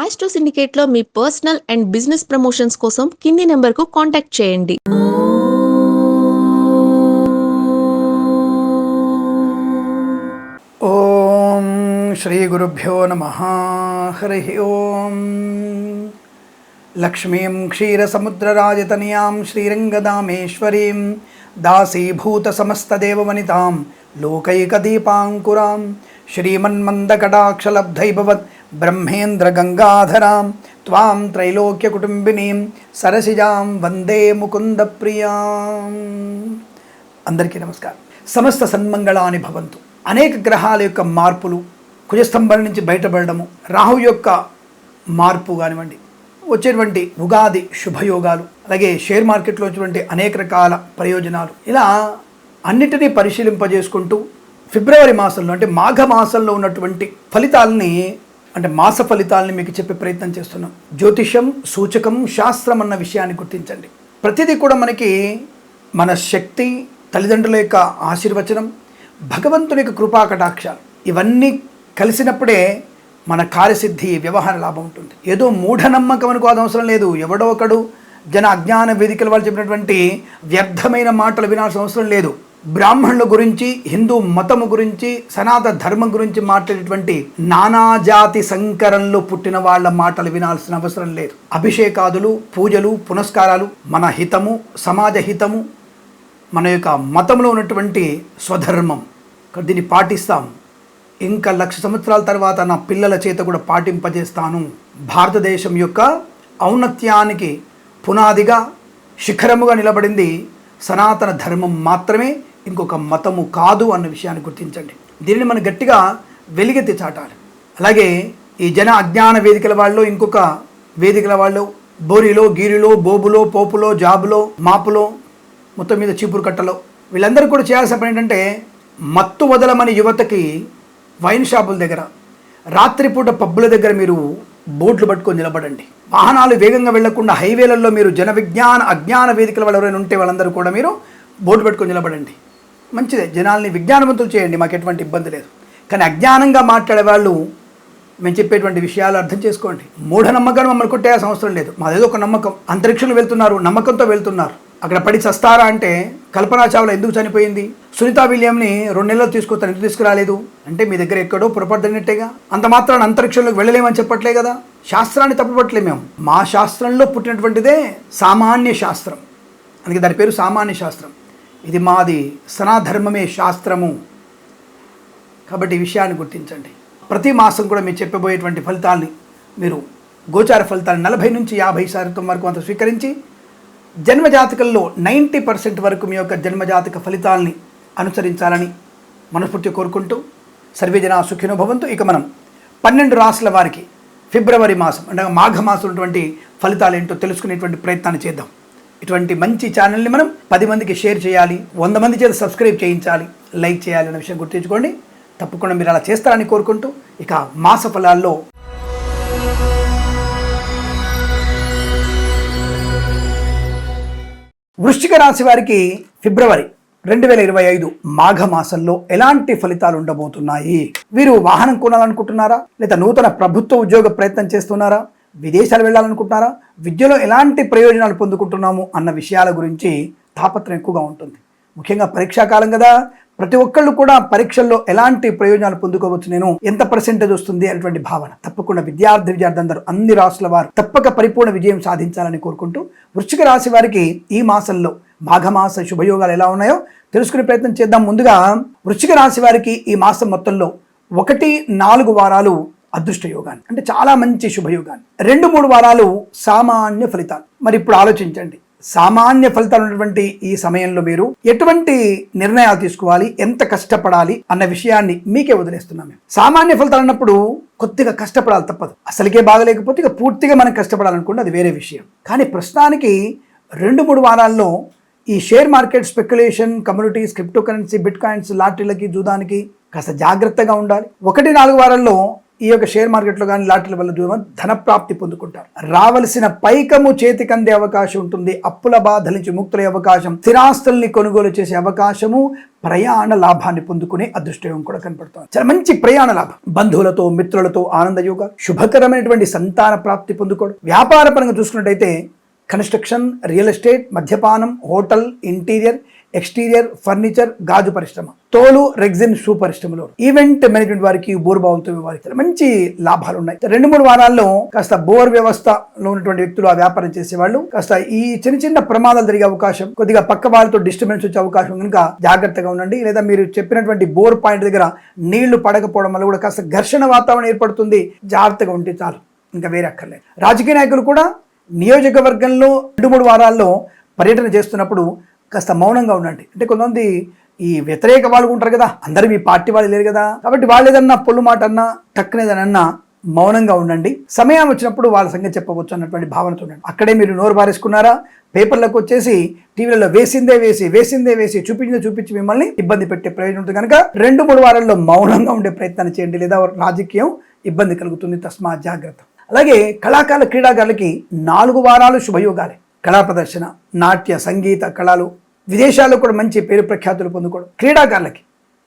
Astro సిండికేట్లో మీ personal and business promotions కోసం కింది నెంబర్కు కాంటాక్ట్ చేయండి. ఓం శ్రీ గురుభ్యో నమ. హరి ఓం. లక్ష్మీం క్షీరసముద్రరాజతనయాం శ్రీరంగదామేశ్వరీం దాసీభూత సమస్తదేవవనితాం లోకైకదీపాంకురాం. శ్రీమన్మందకటాక్షలబ్ధైభవత్ బ్రహ్మేంద్ర గంగాధరాం త్వాం త్రైలోక్యకుటుంబినీం సరసిజాం వందే ముకుంద ప్రియాం అందరికీ నమస్కారం. సమస్త సన్మంగళాని భవంతు. అనేక గ్రహాల యొక్క మార్పులు కుజస్తంభం నుంచి బయటపడడము రాహు యొక్క మార్పు కానివ్వండి వచ్చేటువంటి ఉగాది శుభయోగాలు అలాగే షేర్ మార్కెట్లో వచ్చినటువంటి అనేక రకాల ప్రయోజనాలు. ఇలా అన్నిటినీ పరిశీలింపజేసుకుంటూ ఫిబ్రవరి మాసంలో అంటే మాఘ మాసంలో ఉన్నటువంటి ఫలితాలని అంటే మాస ఫలితాలని మీకు చెప్పే ప్రయత్నం చేస్తున్నాం. జ్యోతిషం సూచకం శాస్త్రం అన్న విషయాన్ని గుర్తించండి. ప్రతిదీ కూడా మనకి మన శక్తి తల్లిదండ్రుల యొక్క ఆశీర్వచనం భగవంతుని యొక్క కృపా కటాక్షాలు. ఇవన్నీ కలిసినప్పుడే మన కార్యసిద్ధి వ్యవహార లాభం ఉంటుంది. ఏదో మూఢనమ్మకం అనుకోవాల్సిన అవసరం లేదు. ఎవడో ఒకడు జన అజ్ఞాన వేదికల వాళ్ళు చెప్పినటువంటి వ్యర్థమైన మాటలు వినాల్సిన అవసరం లేదు. బ్రాహ్మణుల గురించి హిందూ మతము గురించి సనాతన ధర్మం గురించి మాట్లాడేటువంటి నానాజాతి సంకరంలో పుట్టిన వాళ్ళ మాటలు వినాల్సిన అవసరం లేదు. అభిషేకాదులు పూజలు పునస్కారాలు మన హితము సమాజ హితము మన యొక్క మతంలో ఉన్నటువంటి స్వధర్మం. దీన్ని పాటిస్తాం. ఇంకా లక్ష సంవత్సరాల తర్వాత నా పిల్లల చేత కూడా పాటింపజేస్తాను. భారతదేశం యొక్క ఔన్నత్యానికి పునాదిగా శిఖరముగా నిలబడింది సనాతన ధర్మం మాత్రమే. ఇంకొక మతము కాదు అన్న విషయాన్ని గుర్తించండి. దీనిని మనం గట్టిగా వెలిగెత్తి చాటాలి. అలాగే ఈ జన అజ్ఞాన వేదికల వాళ్ళు ఇంకొక వేదికల వాళ్ళు బోరిలో గీరిలో బోబులో పోపులో జాబులో మాపులో మొత్తం మీద చీపురు కట్టలో వీళ్ళందరూ కూడా చేయాల్సిన పని ఏంటంటే మత్తు వదలమని యువతకి వైన్ షాపుల దగ్గర రాత్రిపూట పబ్బుల దగ్గర మీరు బోట్లు పట్టుకొని నిలబడండి. వాహనాలు వేగంగా వెళ్ళకుండా హైవేలలో మీరు జన విజ్ఞాన అజ్ఞాన వేదికల వాళ్ళు ఎవరైనా ఉంటే వాళ్ళందరూ కూడా మీరు బోర్డు పెట్టుకొని నిలబడండి. మంచిదే. జనాల్ని విజ్ఞానవంతులు చేయండి మాకు ఎటువంటి ఇబ్బంది లేదు. కానీ అజ్ఞానంగా మాట్లాడే వాళ్ళు మేము చెప్పేటువంటి విషయాలు అర్థం చేసుకోండి. మూఢనమ్మకాన్ని మమ్మల్ని కొట్టే అవసరం లేదు. మాదేదో ఒక నమ్మకం. అంతరిక్షంలో వెళ్తున్నారు నమ్మకంతో వెళ్తున్నారు. అక్కడ పడి చస్తారా అంటే కల్పనా చావ్లా ఎందుకు చనిపోయింది? సునీతా విలియంని రెండు నెలలు తీసుకొస్తాను ఎందుకు తీసుకురాలేదు? అంటే మీ దగ్గర ఎక్కడో పొరపడినట్టేగా అంత మాత్రాన్ని అంతరిక్షంలోకి వెళ్ళలేమని చెప్పట్లే కదా? శాస్త్రాన్ని తప్పుపట్టలే మేము. మా శాస్త్రంలో పుట్టినటువంటిదే సామాన్య శాస్త్రం. అందుకే దాని పేరు సామాన్య శాస్త్రం. ఇది మాది సనాధర్మమే శాస్త్రము. కాబట్టి ఈ విషయాన్ని గుర్తించండి. ప్రతి మాసం కూడా మీరు చెప్పబోయేటువంటి ఫలితాల్ని మీరు గోచార ఫలితాలు నలభై నుంచి యాభై శాతం వరకు అంత స్వీకరించి జన్మజాతకంలో నైంటీ పర్సెంట్ వరకు మీ యొక్క జన్మజాతక ఫలితాల్ని అనుసరించాలని మనస్ఫూర్తి కోరుకుంటూ సర్వేజన సుఖినో భవంతు. ఇక మనం పన్నెండు రాసుల వారికి ఫిబ్రవరి మాసం అంటే మాఘ మాసం ఉన్నటువంటి ఫలితాలు ఏంటో తెలుసుకునేటువంటి ప్రయత్నాన్ని చేద్దాం. ఇటువంటి మంచి ఛానల్ని మనం పది మందికి షేర్ చేయాలి వంద మంది చేత సబ్స్క్రైబ్ చేయించాలి లైక్ చేయాలి అనే విషయం గుర్తుంచుకోండి. తప్పకుండా మీరు అలా చేస్తారని కోరుకుంటూ ఇక మాస ఫలాల్లో వృశ్చిక రాశి వారికి ఫిబ్రవరి రెండు వేల ఇరవై ఐదు మాఘ మాసంలో ఎలాంటి ఫలితాలు ఉండబోతున్నాయి? వీరు వాహనం కొనాలనుకుంటున్నారా? లేదా నూతన ప్రభుత్వ ఉద్యోగ ప్రయత్నం చేస్తున్నారా? విదేశాలు వెళ్ళాలనుకుంటున్నారా? విద్యలో ఎలాంటి ప్రయోజనాలు పొందుకుంటున్నాము అన్న విషయాల గురించి తాపత్రం ఎక్కువగా ఉంటుంది. ముఖ్యంగా పరీక్షాకాలం కదా. ప్రతి ఒక్కళ్ళు కూడా పరీక్షల్లో ఎలాంటి ప్రయోజనాలు పొందుకోవచ్చు నేను? ఎంత పర్సెంటేజ్ వస్తుంది అనేటువంటి భావన. తప్పకుండా విద్యార్థి విద్యార్థులందరూ అన్ని రాసుల వారు తప్పక పరిపూర్ణ విజయం సాధించాలని కోరుకుంటూ వృశ్చిక రాశి వారికి ఈ మాసంలో మాఘమాస శుభయోగాలు ఎలా ఉన్నాయో తెలుసుకునే ప్రయత్నం చేద్దాం. ముందుగా వృశ్చిక రాశి వారికి ఈ మాసం మొత్తంలో ఒకటి నాలుగు వారాలు అదృష్ట యోగాన్ని అంటే చాలా మంచి శుభయోగాన్ని. రెండు మూడు వారాలు సామాన్య ఫలితాలు. మరి ఇప్పుడు ఆలోచించండి. సామాన్య ఫలితాలు ఉన్నటువంటి ఈ సమయంలో మీరు ఎటువంటి నిర్ణయాలు తీసుకోవాలి ఎంత కష్టపడాలి అన్న విషయాన్ని మీకే వదిలేస్తున్నాం మేము. సామాన్య ఫలితాలు అన్నప్పుడు కొద్దిగా కష్టపడాలి తప్పదు. అసలుకే బాగలేకపోతే ఇక పూర్తిగా మనం కష్టపడాలనుకుంటే అది వేరే విషయం. కానీ ప్రస్తుతానికి రెండు మూడు వారాల్లో ఈ share market speculation communities cryptocurrency bitcoins లాటరీలకి జూదానికి కాస్త జాగ్రత్తగా ఉండాలి. ఒకటి నాలుగు వారాల్లో ఈ యొక్క షేర్ మార్కెట్లో కానీ లాటరీల వల్ల దూరం ధన ప్రాప్తి పొందుకుంటారు. రావలసిన పైకము చేతికి అందే అవకాశం ఉంటుంది. అప్పుల బాధ నుంచి ముక్తులయ్యే అవకాశం స్థిరాస్తుల్ని కొనుగోలు చేసే అవకాశము ప్రయాణ లాభాన్ని పొందుకునే అదృష్టయోగం కూడా కనపడుతుంది. చాలా మంచి ప్రయాణ లాభం. బంధువులతో మిత్రులతో ఆనందయోగ శుభకరమైనటువంటి సంతాన ప్రాప్తి పొందుకోవడం. వ్యాపార పరంగా చూసుకున్నట్టయితే కన్స్ట్రక్షన్ రియల్ ఎస్టేట్ మద్యపానం హోటల్ ఇంటీరియర్ ఎక్స్టీరియర్ ఫర్నిచర్ గాజు పరిశ్రమ. తోలు రెగ్జిన్ షూ పరిశ్రమలో. ఈవెంట్ మేనేజ్మెంట్ వారికి బోర్ భావంతో వారికి మంచి లాభాలు ఉన్నాయి రెండు మూడు వారాల్లో కాస్త బోర్ వ్యవస్థలో ఉన్నటువంటి వ్యక్తులు ఆ వ్యాపారం చేసేవాళ్ళు. కాస్త ఈ చిన్న చిన్న ప్రమాదాలు జరిగే అవకాశం కొద్దిగా పక్క వాళ్ళతో డిస్టర్బెన్స్ వచ్చే అవకాశం కనుక జాగ్రత్తగా ఉండండి. లేదా మీరు చెప్పినటువంటి బోర్ పాయింట్ దగ్గర నీళ్ళు పడకపోవడం వల్ల కూడా కాస్త ఘర్షణ వాతావరణం ఏర్పడుతుంది. జాగ్రత్తగా ఉంటే చాలు. ఇంకా వేరే అక్కర్లేదు. రాజకీయ నాయకులు కూడా నియోజకవర్గంలో రెండు మూడు వారాల్లో పర్యటన చేస్తున్నప్పుడు కాస్త మౌనంగా ఉండండి. అంటే కొంతమంది ఈ వ్యతిరేక వాళ్ళు ఉంటారు కదా అందరూ మీ పార్టీ వాళ్ళు లేరు కదా. కాబట్టి వాళ్ళు ఏదన్నా పొల్లు మాట అన్నా టక్కున ఏదన్నా మౌనంగా ఉండండి. సమయం వచ్చినప్పుడు వాళ్ళ సంగతి చెప్పవచ్చు అన్నటువంటి భావనతో ఉండండి. అక్కడే మీరు నోరు బారేసుకున్నారా? పేపర్లకు వచ్చేసి టీవీలలో వేసిందే వేసి వేసిందే వేసి చూపించిందే చూపించి మిమ్మల్ని ఇబ్బంది పెట్టే ప్రయోజనం ఉంటుంది కనుక రెండు మూడు వారాల్లో మౌనంగా ఉండే ప్రయత్నాన్ని చేయండి లేదా రాజకీయం ఇబ్బంది కలుగుతుంది. తస్మా జాగ్రత్త. అలాగే కళాకారుల క్రీడాకారులకి నాలుగు వారాలు శుభయోగాలే. కళా ప్రదర్శన నాట్య సంగీత కళలు. విదేశాల్లో కూడా మంచి పేరు ప్రఖ్యాతులు పొందుకోవడం క్రీడాకారులకి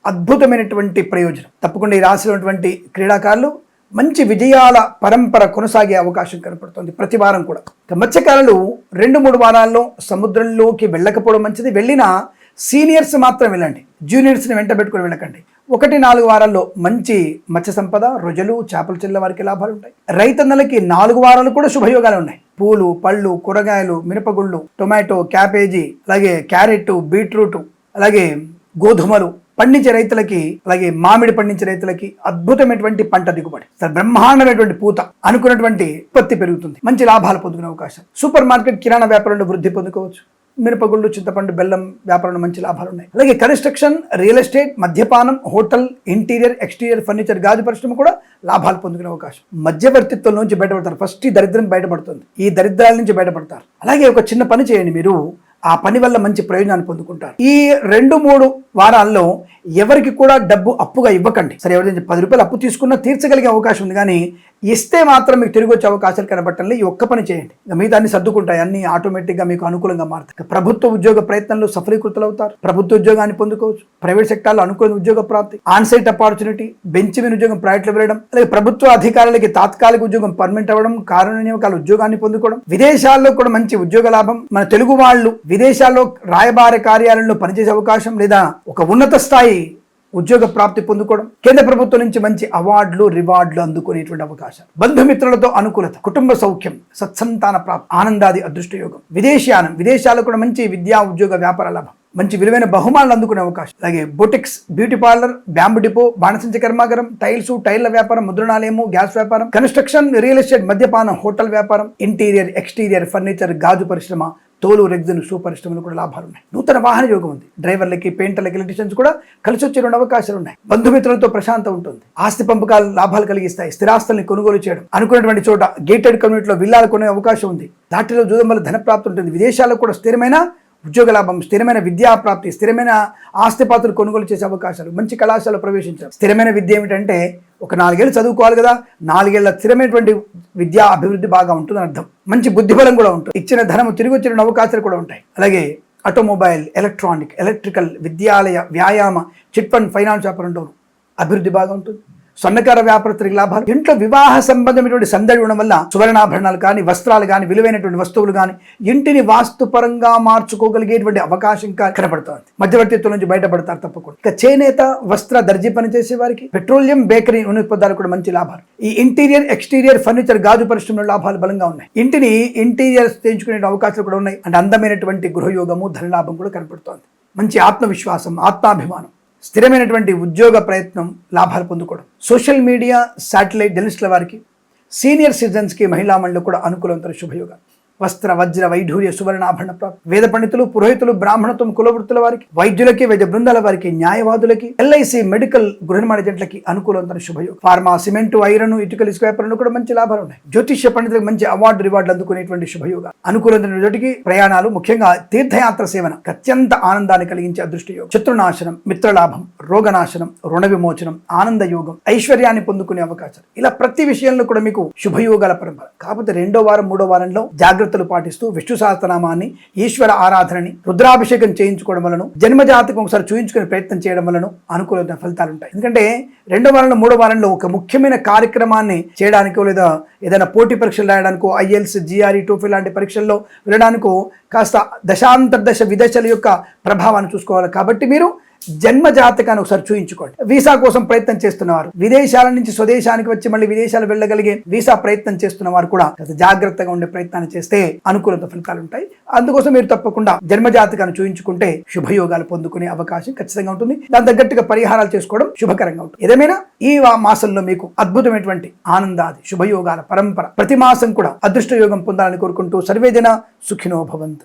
అద్భుతమైనటువంటి ప్రయోజనం. తప్పకుండా ఈ రాశిలో ఉన్నటువంటి క్రీడాకారులు మంచి విజయాల పరంపర కొనసాగే అవకాశం కనపడుతుంది ప్రతి వారం కూడా. మత్స్యకారులు రెండు మూడు వారాల్లో సముద్రంలోకి వెళ్ళకపోవడం మంచిది. వెళ్ళినా సీనియర్స్ మాత్రం వెళ్ళండి. జూనియర్స్ని వెంట పెట్టుకుని వెళ్ళకండి. ఒకటి నాలుగు వారాల్లో మంచి మత్స్య సంపద రొజలు చేపలు చెల్ల వారికి లాభాలు ఉంటాయి. రైతన్నలకి నాలుగు వారాలు కూడా శుభయోగాలు ఉన్నాయి. పూలు పళ్ళు కూరగాయలు మినపగుళ్ళు టొమాటో క్యాబేజీ అలాగే క్యారెట్ బీట్రూట్ అలాగే గోధుమలు పండించే రైతులకి అలాగే మామిడి పండించే రైతులకి అద్భుతమైనటువంటి పంట దిగుబడి. బ్రహ్మాండమైనటువంటి పూత అనుకున్నటువంటి ఉత్పత్తి పెరుగుతుంది. మంచి లాభాలు పొందుకునే అవకాశం. సూపర్ మార్కెట్ కిరాణా వ్యాపారంలో వృద్ధి పొందుకోవచ్చు. మిరపగుళ్ళు చింతపండు బెల్లం వ్యాపారంలో మంచి లాభాలు ఉన్నాయి అలాగే కన్స్ట్రక్షన్ రియల్ ఎస్టేట్ మద్యపానం హోటల్ ఇంటీరియర్ ఎక్స్టీరియర్ ఫర్నిచర్ గాజు పరిశ్రమ కూడా లాభాలు పొందుకునే అవకాశం. మధ్యవర్తిత్వం నుంచి బయటపడతారు. ఫస్ట్ ఈ దరిద్రం బయటపడుతుంది. ఈ దరిద్రాల నుంచి బయటపడతారు. అలాగే ఒక చిన్న పని చేయండి మీరు. ఆ పని వల్ల మంచి ప్రయోజనాన్ని పొందుకుంటారు. ఈ రెండు మూడు వారాల్లో ఎవరికి కూడా డబ్బు అప్పుగా ఇవ్వకండి. సరే ఎవరైతే పది రూపాయలు అప్పు తీసుకున్నా తీర్చగలిగే అవకాశం ఉంది కానీ ఇస్తే మాత్రం మీకు తిరిగి వచ్చే అవకాశాలు కనబట్టండి ఈ ఒక్క పని చేయండి. ఇక మిగతా అన్ని సర్దుకుంటాయి. అన్ని ఆటోమేటిక్గా మీకు అనుకూలంగా మారుతాయి. ప్రభుత్వ ఉద్యోగ ప్రయత్నంలో సఫలీకృతులు అవుతారు. ప్రభుత్వ ఉద్యోగాన్ని పొందుకోవచ్చు. ప్రైవేట్ సెక్టార్లో అనుకూల ఉద్యోగ ప్రాప్తి ఆన్సైట్ ఆపర్చునిటీ బెంచ్ మీద ఉద్యోగం ప్రైవేట్లో వెళ్ళడం అలాగే ప్రభుత్వ అధికారులకి తాత్కాలిక ఉద్యోగం పర్మనెంట్ అవ్వడం కారణ నియమకాల ఉద్యోగాన్ని పొందుకోవడం విదేశాల్లో కూడా మంచి ఉద్యోగ లాభం మన తెలుగు వాళ్ళు విదేశాల్లో రాయబార కార్యాలయంలో పనిచేసే అవకాశం లేదా ఒక ఉన్నత స్థాయి ఉద్యోగ ప్రాప్తి పొందుకోవడం కేంద్ర ప్రభుత్వం నుంచి మంచి అవార్డులు రివార్డులు అందుకునేటువంటి అవకాశాలు. బంధుమిత్రులతో అనుకూలత కుటుంబ సౌఖ్యం సత్సంతాన ప్రాప్తి ఆనందాది అదృష్టయోగం విదేశీయానం విదేశాలకు కూడా మంచి విద్యా ఉద్యోగ వ్యాపార లాభం. మంచి విలువైన బహుమానాలు అందుకునే అవకాశం. అలాగే boutiques beauty parlour bamboo depot బాణసంచ కర్మాగారం టైల్స్ టైల్ల వ్యాపారం ముద్రణాలయము గ్యాస్ వ్యాపారం కన్స్ట్రక్షన్ రియల్ ఎస్టేట్ మద్యపానం హోటల్ వ్యాపారం ఇంటీరియర్ ఎక్స్టీరియర్ ఫర్నిచర్ గాజు పరిశ్రమ తోలు రెగ్జిన్ షూ పరిశ్రమలు కూడా లాభాలు ఉన్నాయి. నూతన వాహన యోగం ఉంది. డ్రైవర్లకి పెయింటర్లకి ఎలక్ట్రీషియన్స్ కూడా కలిసి వచ్చే రెండు అవకాశాలు ఉన్నాయి. బంధుమిత్రులతో ప్రశాంతం ఉంటుంది. ఆస్తి పంపకాలు లాభాలు కలిగిస్తాయి. స్థిరాస్తుల్ని కొనుగోలు చేయడం. అనుకున్నటువంటి చోట గేటెడ్ కమ్యూనిటీలో విల్లాలు కొనే అవకాశం ఉంది. లాటరీలో జూదం వల్ల ధన ప్రాప్తి ఉంటుంది. విదేశాల్లో కూడా స్థిరమైన ఉద్యోగ లాభం స్థిరమైన విద్యా ప్రాప్తి స్థిరమైన ఆస్తిపాత్రలు కొనుగోలు చేసే అవకాశాలు మంచి కళాశాలలో ప్రవేశించడం స్థిరమైన విద్య ఏమిటంటే ఒక నాలుగేళ్ళు చదువుకోవాలి కదా నాలుగేళ్ళ స్థిరమైనటువంటి విద్యా అభివృద్ధి బాగా ఉంటుందని అర్థం. మంచి బుద్ధిబలం కూడా ఉంటుంది. ఇచ్చిన ధనము తిరిగి వచ్చిన అవకాశాలు కూడా ఉంటాయి. అలాగే ఆటోమొబైల్ ఎలక్ట్రానిక్ ఎలక్ట్రికల్ విద్యాలయ వ్యాయామ చిట్ ఫండ్ ఫైనాన్స్ వ్యాపారం అభివృద్ధి బాగా ఉంటుంది. స్వర్ణకార వ్యాపారస్తులకు లాభాలు. ఇంట్లో వివాహ సంబంధమైనటువంటి సందడి ఉండడం వల్ల సువర్ణాభరణాలు కానీ వస్త్రాలు కానీ విలువైనటువంటి వస్తువులు కానీ ఇంటిని వాస్తుపరంగా మార్చుకోగలిగేటువంటి అవకాశం కనపడుతుంది. మధ్యవర్తిత్వం నుంచి బయటపడతారు తప్పకుండా. ఇక చేనేత వస్త్ర దర్జీ పనిచేసే వారికి పెట్రోలియం బేకరీ ఉన్న పదార్థాలు కూడా మంచి లాభాలు. ఈ ఇంటీరియర్ ఎక్స్టీరియర్ ఫర్నిచర్ గాజు పరిశ్రమలో లాభాలు బలంగా ఉన్నాయి. ఇంటిని ఇంటీరియర్ చేయించుకునే అవకాశాలు కూడా ఉన్నాయి. అంటే అందమైనటువంటి గృహయోగము ధనలాభం కూడా కనపడుతోంది. మంచి ఆత్మవిశ్వాసం ఆత్మాభిమానం. స్థిరమైనటువంటి ఉద్యోగ ప్రయత్నం లాభాలు పొందుకోవడం. సోషల్ మీడియా శాటిలైట్ జర్నలిస్టుల వారికి సీనియర్ సిటిజన్స్కి మహిళా మండలి కూడా అనుకూలంతో శుభయోగాలు. వస్త్ర వజ్ర వైఢూర్య సువర్ణాభరణ ప్రాప్తి వేద పండితులు పురోహితులు బ్రాహ్మణత్వం కులవృత్తుల వారికి వైద్యులకి వైద్య బృందాల వారికి న్యాయవాదులకి ఎల్ఐసి మెడికల్ గృహ నిర్మాణ జంటలకి శుభయోగం. ఫార్మా సిమెంట్ ఐరన్ ఇటుకలు ఇసుక వ్యాపారంలో కూడా మంచి లాభాలు ఉన్నాయి. జ్యోతిష్య పండితులకు మంచి అవార్డు రివార్డులు అందుకునేటువంటి శుభయోగ. అనుకూలమైన జోటికి ప్రయాణాలు ముఖ్యంగా తీర్థయాత్ర సేవన అత్యంత ఆనందాన్ని కలిగించే అదృష్ట యోగం శత్రునాశనం మిత్రలాభం రోగనాశనం రుణ విమోచనం ఆనంద యోగం ఐశ్వర్యాన్ని పొందుకునే అవకాశం ఇలా ప్రతి విషయంలో కూడా మీకు శుభయోగాల పరంపర. కాకపోతే రెండో వారం మూడో వారంలో జాగ్రత్తలు పాటిస్తూ విష్ణు సహస్రనామాన్ని ఈశ్వర ఆరాధనని రుద్రాభిషేకం చేయించుకోవడం వలన జన్మజాతకం ఒకసారి చూయించుకునే ప్రయత్నం చేయడం వలన అనుకూలమైన ఫలితాలు ఉంటాయి ఎందుకంటే రెండో వారంలో మూడో వారంలో ఒక ముఖ్యమైన కార్యక్రమాన్ని చేయడానికో లేదా ఏదైనా పోటీ పరీక్షలు రాయడానికో ఐఎల్స్ జిఆర్ఈ టోఫీ లాంటి పరీక్షల్లో వెళ్ళడానికో కాస్త దశాంతర్దశ విదశల యొక్క ప్రభావాన్ని చూసుకోవాలి. కాబట్టి మీరు జన్మ జాతకాన్ని ఒకసారి చూయించుకోండి. వీసా కోసం ప్రయత్నం చేస్తున్నవారు విదేశాల నుంచి స్వదేశానికి వచ్చి మళ్ళీ విదేశాలు వెళ్ళగలిగే వీసా ప్రయత్నం చేస్తున్న వారు కూడా జాగ్రత్తగా ఉండే ప్రయత్నాన్ని చేస్తే అనుకూలత ఫలితాలు ఉంటాయి. అందుకోసం మీరు తప్పకుండా జన్మ జాతకాన్ని చూయించుకుంటే శుభయోగాలు పొందుకునే అవకాశం ఖచ్చితంగా ఉంటుంది. దాని తగ్గట్టుగా పరిహారాలు చేసుకోవడం శుభకరంగా ఉంటుంది. ఏదేమైనా ఈ మాసంలో మీకు అద్భుతమైనటువంటి ఆనందాది శుభయోగాల పరంపర ప్రతి మాసం కూడా అదృష్ట యోగం పొందాలని కోరుకుంటూ సర్వేజన సుఖినో భవంతు.